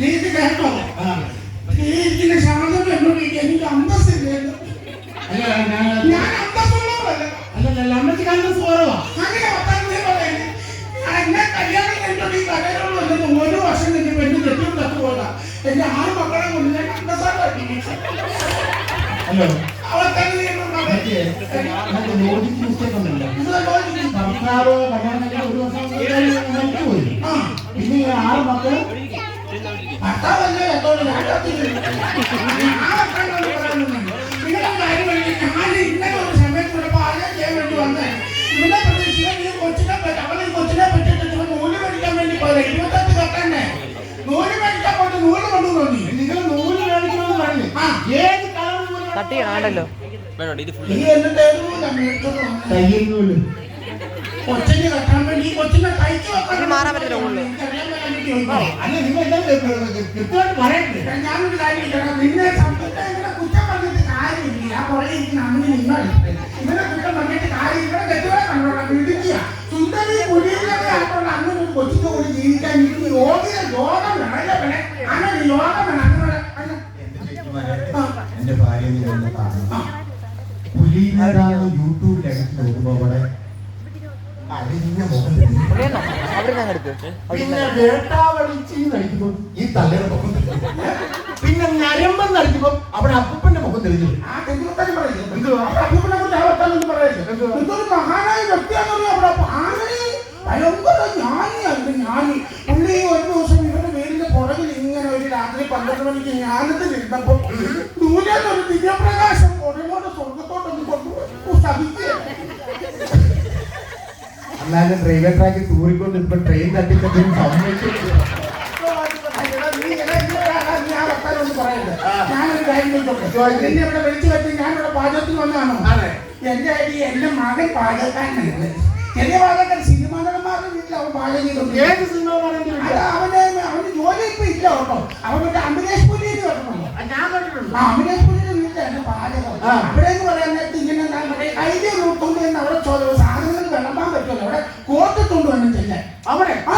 നീ കേട്ടോ ഞാൻ അല്ലല്ല അമ്മച്ചിക്ക് അന്തസ് കുറവാ വന്നിട്ട് ഒരു വർഷം കഴിഞ്ഞ് പെണ്ണ് കെട്ടിയും തട്ടുപോയതാ എന്റെ ആറ് മക്കളെ കൊണ്ട് ഞാൻ അന്തസ്സായിട്ട് ഹലോ. ഭർത്താവ് കല്യാണം കഴിഞ്ഞ ഒരു വർഷം കഴിഞ്ഞ് മരിച്ചുപോയി ആ. പിന്നെ ആറ് മക്കൾ ഭർത്താവല്ലേ? എന്നോട് ഇന്നലെ ഒരു സമയത്ത് ഇവിടെ പാചകം ചെയ്യാൻ വേണ്ടി വന്നേ. ഇവിടെ പ്രതീക്ഷിക്കാൻ കൊച്ചിനെ പറ്റി- അവൾ കൊച്ചിനെ നൂൽ പോയത്. നൂൽ മേടിക്കാൻ പോയിട്ട് നൂൽ കൊണ്ടുവന്നു നീ. നിങ്ങൾ നൂൽ മേടിക്കണമെന്ന് പറഞ്ഞു ആ. ഏത് കളർ ഇത് ഫുൾ നീ എന്നിട്ട് ഏത് നൂലാ മേടിച്ചത് വന്നേ? തയ്യൽ നൂൽ കൊച്ചിനെ കെട്ടാൻ വേണ്ടി ഈ കൊച്ചിനെ തയ്ച്ചു ഇത് മാറാൻ പറ്റില്ല. അല്ല നിങ്ങൾ എന്താ കൃത്യമായിട്ട് പറയണ്ടേ ഞാനൊരു കാര്യം നിന്നെ സംബന്ധിച്ച് യോഗ്യ യോഗം വേണേ? അങ്ങനെ യോഗം. എന്റെ ഭാര്യ കാണണം. യൂട്യൂബിൽ അടിച്ച് നോക്കുമ്പോ അവിടെ അരിഞ്ഞ മുഖം പിന്നെ വേട്ടാവളിച്ച് നടിക്കുമ്പോ ഈ തള്ളയുടെ മുഖം. പിന്നെ ഞരമ്പെന്ന് അടിക്കുമ്പോ അവിടെ അപ്പൂപ്പന്റെ മുഖം തെളിഞ്ഞു മഹാനായ വ്യക്തിയാണെന്ന് അവിടെ ആനയെ ഭയങ്കര ജ്ഞാനിയായിരുന്നു ജ്ഞാനി. പുള്ളി ഒരു ദിവസം ഇവരുടെ വീടിന്റെ പുറകിൽ ഇങ്ങനെ ഒരു രാത്രി പന്ത്രണ്ട് മണിക്ക് ജ്ഞാനത്തിൽ ഇരുന്നപ്പോ ദൂരെ ഒരു ദിവ്യപ്രകാശം പുറകോട്ട് സ്വർഗത്തോട്ടൊന്ന് കൊണ്ടുപോയി. സഹിക്കുക എന്നാലും റെയിൽവേ ട്രാക്കിൽ തൂറിക്കൊണ്ട് ഇപ്പൊ ട്രെയിൻ തട്ടിക്കട്ടും സമ്മതിച്ചു ഞാനൊരു കാര്യം? എന്നെ ഇവിടെ വിളിച്ചു പറ്റി? ഞാനിവിടെ പാചകത്തിൽ വന്നതാണോ. എന്റെ അടി എന്റെ മകൻ പാചകക്കാരനാണ് അവൻ പാചകം ചെയ്തോണ്ട് ഏത് സിനിമ പറയുന്നത് അത് അവന് അവന് ജോലി ഇപ്പൊ ഇല്ല കേട്ടോ. അവൻ മറ്റേ അമരേഷ് പുലിയിൽ കേട്ടോ ഞാൻ കണ്ടിട്ടുണ്ട്. ആ അമരേഷ് പുലിയുടെ വീട്ടിലാണ് പാചകം. ആ. അവിടെ എന്ന് പറയാൻ നേരത്ത് ഇങ്ങനെ എന്താ മറ്റേ കൈലി നോട്ടുണ്ട് എന്ന് അവിടെ ചോ- സാധനങ്ങൾ വിളമ്പാൻ പറ്റുമല്ലോ. അവിടെ കോർത്തിട്ടുണ്ട് വേണം ചെല്ലാൻ. അവിടെ? ആ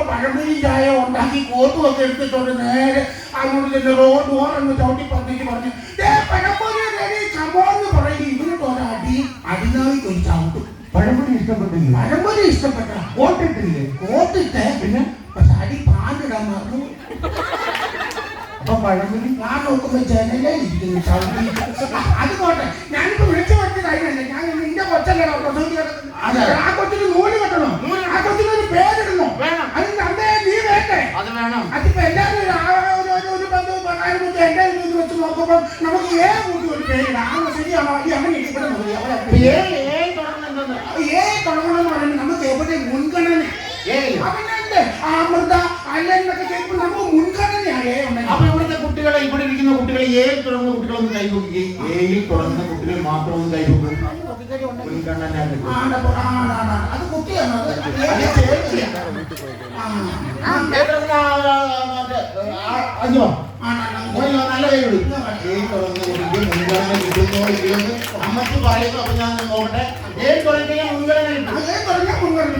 മണിയൊക്കെ പഴംപൊരി ചായ ഉണ്ടാക്കി ഒക്കെ എടുത്തിട്ടുണ്ട്. നേരെ അങ്ങോട്ട് ചെന്ന് റോഡ് ഓറങ്ങ് ചവിട്ടി പറഞ്ഞിട്ട് പറഞ്ഞു "ദേ, പഴംപൊരി ready, come on" എന്ന് പറയും. ഇവനിട്ട് ഒരടി അടിനായി ഒരു ചവിട്ടും. പഴംപൊരി ഇഷ്ടപ്പെട്ടില്ല? പഴംപൊരി ഇഷ്ടപ്പെട്ട. കോട്ടിട്ടില്ലേ? കോട്ടിട്ട്. പിന്നെ? പക്ഷെ അടി പാണ്ടിടാൻ മറന്നു. അപ്പൊ പഴംപൊരി ഞാൻ നോക്കുമ്പോ ജനലേ ഇരിക്കുന്നു. ചവിട്ടി അത് പോട്ടെ ഞാനിപ്പോ വിളിച്ചു പറ്റിയ കാര്യമല്ല ഞാൻ നിന്റെ കൊച്ചല്ലേ പ്രസവിച്ച് കിടക്കുന്നത്. അതെ. ആ കൊച്ചിന് നൂൽ കെട്ടണോ ആ കൊച്ചിന് ഒരു പേരിടണോ വേണം. അതിന് അന്നേ നീ വേണ്ടേ അത് വേണം അതിപ്പോ എല്ലാവരും ഒരു ആ- ഒരു- ഒരു- ഒരു പത്ത് പതിനായിരം വെച്ച് എന്റെ ഇത് നോക്കുമ്പോ നമുക്ക് ഏ കൂട്ടി ഒരു പേരിടാം ആ ശരിയാണോ ഈ അമ്മ ഇവിടെ മതി അവളെ ഏ ഏ തുടങ്ങുന്നത് ഏ തുടങ്ങണമെന്ന് പറയുമ്പോൾ നമുക്ക് എവിടെ മുൻഗണന ഏയ്. അവനുണ്ട് ആ അമൃത അല്ലെന്നൊക്കെ കേൾക്കുമ്പോൾ നമുക്ക് മുൻഗണനയാണ് അപ്പൊ ഇവിടുത്തെ കുട്ടികളെ ഇവിടെ ഇരിക്കുന്ന കുട്ടികളെ ഏയിൽ തുടങ്ങുന്ന കുട്ടികളൊന്നും കൈകൊക്കി ഏയിൽ തുടങ്ങുന്ന കുട്ടികൾ മാത്രം ഒന്ന് കൈകൊക്കും മുൻഗണന. അത് കുട്ടിയാണ് അത് ഏത് നല്ല കൈ കൊടുക്കും മുൻഗണന കിട്ടുന്നോ ഇല്ലയോ അമ്മയ്ക്ക് പറയുന്നു അപ്പൊ ഞാൻ നോക്കട്ടെ. ഏയിൽ തുടങ്ങിയാൽ മുൻഗണന കിട്ടും ഏത് മുൻഗണന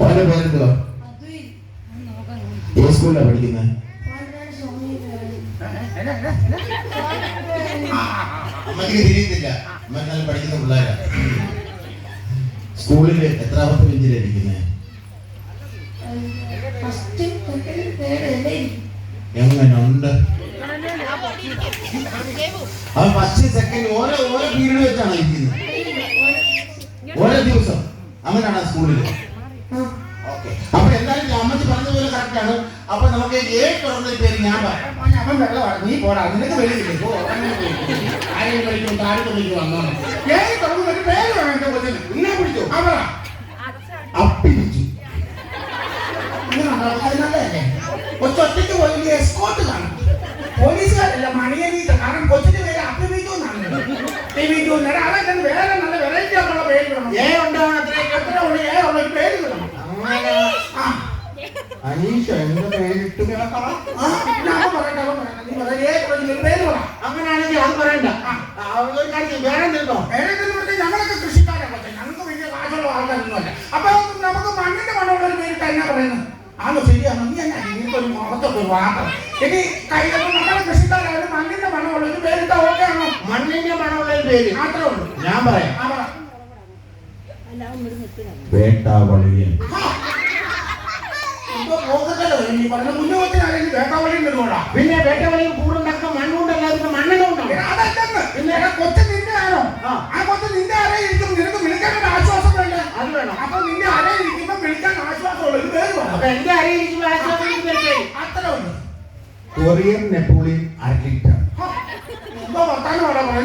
പല പേരെന്തുവാ? ഏത് സ്കൂളിലാണ് പഠിക്കുന്നത് അമ്മയ്ക്ക് തിരിയത്തില്ല അമ്മ നല്ല പഠിക്കുന്ന പിള്ളേരാ. സ്കൂളിൽ എത്രാമത്തെ തേർഡ് എല്ലാം എങ്ങനുണ്ട്? അവൻ ഫസ്റ്റ് സെക്കൻഡ് ഓരോ ഓരോ പീരീഡ് വെച്ചാണ് ഇരിക്കുന്നത്. ഓരോ ദിവസം. അങ്ങനെയാണ് സ്കൂളിൽ അപ്പൊ എന്തായാലും അമ്മച്ചി പറഞ്ഞ പോലെ കറക്റ്റ് ആണ്. അപ്പൊ നമുക്ക് ഏഴ് തുറന്ന പേര് ഞാൻ പറയാം. അവൻ വെള്ളമാണ് നീ പോടാ. നിനക്ക് വെളിയില്ലേ? പോ അങ്ങനെ. ആരെയും വിളിക്കും താഴെ വിളിക്കും വന്നോണം ഏത് തുടങ്ങുന്ന പേര് വേണം എന്റെ കൊച്ചിന്. നിന്നെ പിടിച്ചോ അപ്പിടിച്ചു ഇങ്ങനെയാണ് നല്ലതല്ലേ കൊച്ചൊറ്റയ്ക്ക് പോയി എസ്കോട്ട് കാണും. പോലീസുകാരല്ല മണിയനീത്ത കാരണം കൊച്ചിന്റെ പേര് അഭിമീറ്റു എന്നാണ്. അതല്ല വേറെ നല്ല വെറൈറ്റി ആയിട്ടുള്ള പേര് വിടണം. ഏ ഉണ്ടാവണം അത്രയൊക്കെ എത്ര ഉള്ള ഏ ഉള്ള ഒരു പേര് അനീഷ എന്റെ പേരിട്ട് പേര് പറ. അങ്ങനെയാണെങ്കിൽ അത് പറയണ്ട. വേറെ എന്തെങ്കിലും ഞങ്ങളൊക്കെ കൃഷിക്കാരാണ് ഞങ്ങൾക്ക് വലിയ കാശുള്ള ആൾക്കാരൊന്നുമല്ല. അപ്പൊ നമുക്ക് മണ്ണിന്റെ മണമുള്ള ഒരു പേരിട്ട് എന്നാ പറയുന്നത്? ആണോ ശരിയാണോ? നീ എന്നാ നിനക്കൊരു മുഖത്തൊക്കെ വാർത്ത ഇനി കയ്യിലൊക്കെ നമ്മളെ കൃഷിക്കാരായാലും മണ്ണിന്റെ മണമുള്ള ഒരു പേരിട്ട ഓക്കെ ആണോ? മണ്ണിന്റെ മണമുള്ള ഒരു പേര്. മാത്രമേ ഉള്ളൂ. ഞാൻ പറയാം. മുന്നോട്ട് ആരെങ്കിലും പിന്നെ വേട്ടവളിയിൽ കൂടുണ്ടാക്കുന്ന മണ്ണുകൊണ്ടല്ലാതെ മണ്ണിനുണ്ടോ അതല്ലെന്ന്. പിന്നെ? കൊച്ചു നിന്റെ ആണോ? ആ. കൊച്ചു നിന്റെ അരയിരിക്കും നിനക്ക് വിളിക്കാൻ ആശ്വാസം വേണ്ടേ. അത് വേണം. അപ്പൊ നിന്റെ അരയിരിക്കുമ്പോ കൊറിയൻ നെപ്പോളിയൻ അരക്കിട്ട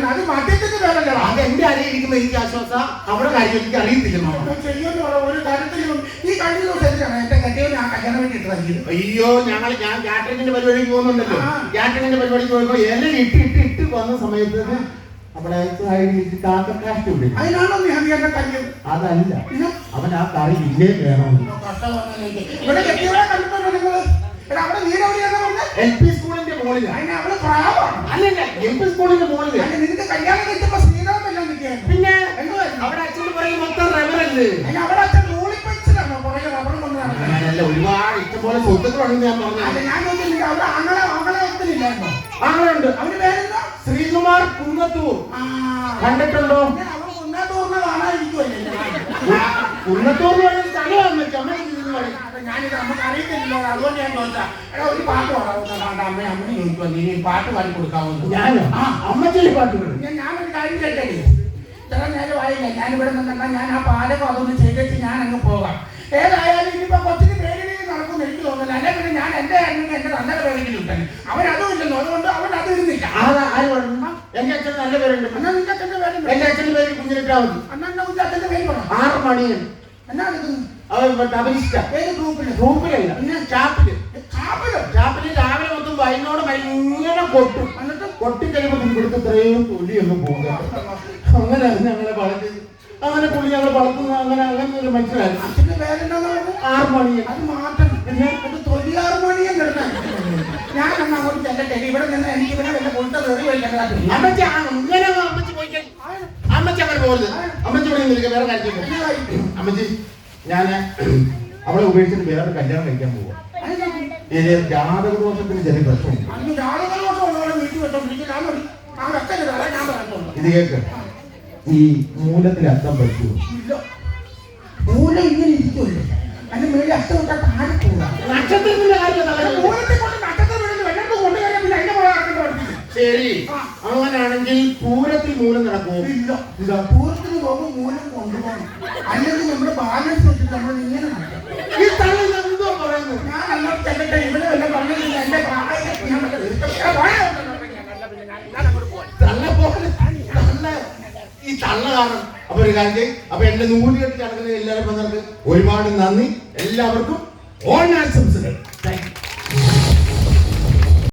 അത് മദ്യത്തിന്റെ പേരല്ലടാ അത് എന്റെ അറിയിരിക്കുമ്പോൾ എനിക്ക് ആശ്വാസം. അവിടെ കാര്യം എനിക്ക് അറിയത്തില്ല മാമ. ചെയ്യുന്ന ഒരു കാര്യത്തിലും ഈ കഴിഞ്ഞ ദിവസം എന്തിനാണ് എന്റെ കല്യാണം ഞാൻ കല്യാണം വേണ്ടി ഇട്ടത് അയ്യോ ഞങ്ങൾ ഞാൻ കാറ്ററിംഗിന്റെ പരിപാടിക്ക് പോകുന്നുണ്ടല്ലോ. കാറ്ററിംഗിന്റെ പരിപാടിക്ക് പോയപ്പോ എല്ലാം ഇട്ട് ഇട്ട് ഇട്ട് വന്ന സമയത്ത് അവിടെ അതിനാണോ നീ അതല്ല. പിന്നെ അവൻ ആ കറി ഇല്ലേ ഇവിടെ കെട്ടിയവരെ കണ്ടിട്ടുണ്ടോ അവിടെ എൽ പി സ്കൂളിന്റെ അതിന് അല്ലല്ല എൽ പി സ്കൂളിന്റെ മുകളിൽ അതിന് നിനക്ക് കല്യാണം കഴിച്ചപ്പോ ശ്രീരാമെല്ലാം നിൽക്കുകയായിരുന്നു പിന്നെ എന്തുവായിരുന്നു അവിടെ അച്ഛന് പറയും മൊത്തം റബ്ബറല്ലേ അതിന് അവിടെ അച്ഛൻ അങ്ങനെയല്ല ഒരുപാട് ഇഷ്ടംപോലെ സ്വത്തുക്കളുണ്ടെന്ന് ഞാൻ പറഞ്ഞു ഞാൻ ചോദിച്ചില്ല അവിടെ ആങ്ങളെ ആങ്ങളെ ഒത്തിരില്ലായിരുന്നോ ആളുണ്ട് അവന് പേരെന്താ ശ്രീകുമാർ കുന്നത്തൂർ. കണ്ടിട്ടുണ്ടോ? കുന്നത്തൂർ ഞാൻ പാട്ട് പാടാവുന്ന അമ്മ ഞാൻ ഞാൻ ഈ പാട്ട് പാടി ഞാനോ? ഞാൻ ഞാനൊരു കാര്യം കേട്ടേ ഇത്ര നേരം ആയില്ല ഞാനിവിടെ നിന്നാ ഞാൻ ആ പാലകം അതൊന്ന് ചെയ്തിട്ട് ഞാൻ അങ്ങ് പോകാം. ഏതായാലും ഞാൻ എന്റെ ആയിരുന്നു എന്റെ നല്ല പേരെങ്കിലും ഇട്ടു അവൻ അതും ഇല്ലെന്നോ അതുകൊണ്ട് അവൻ അത് ഇരുന്നില്ല. എന്റെ അച്ഛൻ നല്ല പേരുണ്ട്. എന്നാ നിന്റെ അച്ഛന്റെ പേര് എന്റെ അച്ഛന്റെ പേര് കുഞ്ഞിട്ടാവും അന്നാ നിന്റെ അച്ഛന്റെ പേര് പറ. ആറ് മണിയൻ. എന്നാ ഗ്രൂപ്പിലല്ല. ചാപ്പിൽ. കാപ്പിലോ ചാപ്പിൽ രാവിലെ മൊത്തം വൈകുന്നോട് ഇങ്ങനെ കൊട്ടും എന്നിട്ട്? കൊട്ടി കഴിയുമ്പോൾ ഇവിടുത്തെ ഇത്രയും തൊലി ഒന്ന് പോകുക അങ്ങനെ ഞങ്ങളെ വളർത്തി. അങ്ങനെ പുള്ളി ഞങ്ങൾ വളർത്തുന്ന അങ്ങനെ അങ്ങനെ ഒരു മനുഷ്യനായിരുന്നു ആറ് മണി അത് മാറ്റം പിന്നെ ഒരു തൊഴിലാറ് മണിയും കിടന്നാണ് ഞാൻ അന്ന് അങ്ങോട്ട് ചെല്ലട്ടെ ഇവിടെ നിന്ന് എനിക്ക് ഇവിടെ വല്ല കൊണ്ട കയറി വയ്ക്കേണ്ടതായിട്ട് അമ്മച്ചി അങ്ങനെ അമ്മച്ചി പോയി കഴി- അമ്മച്ചി അങ്ങനെ പോകരുത് അമ്മച്ചി ഇവിടെ നിൽക്കുക വേറെ കാര്യം അമ്മച്ചി ഞാൻ അവളെ ഉപേക്ഷിച്ചിട്ട് വേറെ കല്യാണം കഴിക്കാൻ പോവാ ഇത് ജാതക ദോഷത്തിന് ചെറിയ പ്രശ്നമുണ്ട് ഇത് കേക്ക് ഈ മൂലത്തിൽ അർത്ഥം പറ്റൂ മൂലം ഇങ്ങനെ ഇരിക്കുമല്ലോ അതിന്റെ മേലെ അഷ്ടം വിട്ടാൽ താഴെ പോകാം നക്ഷത്രത്തിന്റെ കാര്യം മൂലത്തെ കൊണ്ട് നക്ഷത്രം വീഴുന്നു വെള്ളത്ത് കൊണ്ടുകയറിയാൽ പിന്നെ അതിന്റെ പഠിപ്പിക്കും ശരി. അങ്ങനാണെങ്കിൽ പൂരത്തിൽ മൂലം നടക്കുമോ ഇല്ല. ഇതാ പൂരത്തിന് പോകുമ്പോൾ മൂലം കൊണ്ടുപോകണം. അല്ലെങ്കിൽ നമ്മുടെ ബാലൻസ് വെച്ചിട്ട് നമ്മൾ ഇങ്ങനെ നടക്കും. ഈ തള്ളി എന്തോ പറയുന്നു ഞാൻ അങ്ങോട്ട് ചെല്ലട്ടെ ഇവിടെ വല്ല പറഞ്ഞില്ല എന്റെ തള്ള കാരണം. അപ്പൊ ഒരു കാര്യം ചെയ്യും. അപ്പൊ എന്റെ നൂലുകെട്ടി നടക്കുന്ന എല്ലാവരും ഒരുപാട് നന്ദി. എല്ലാവർക്കും ഓണാശംസ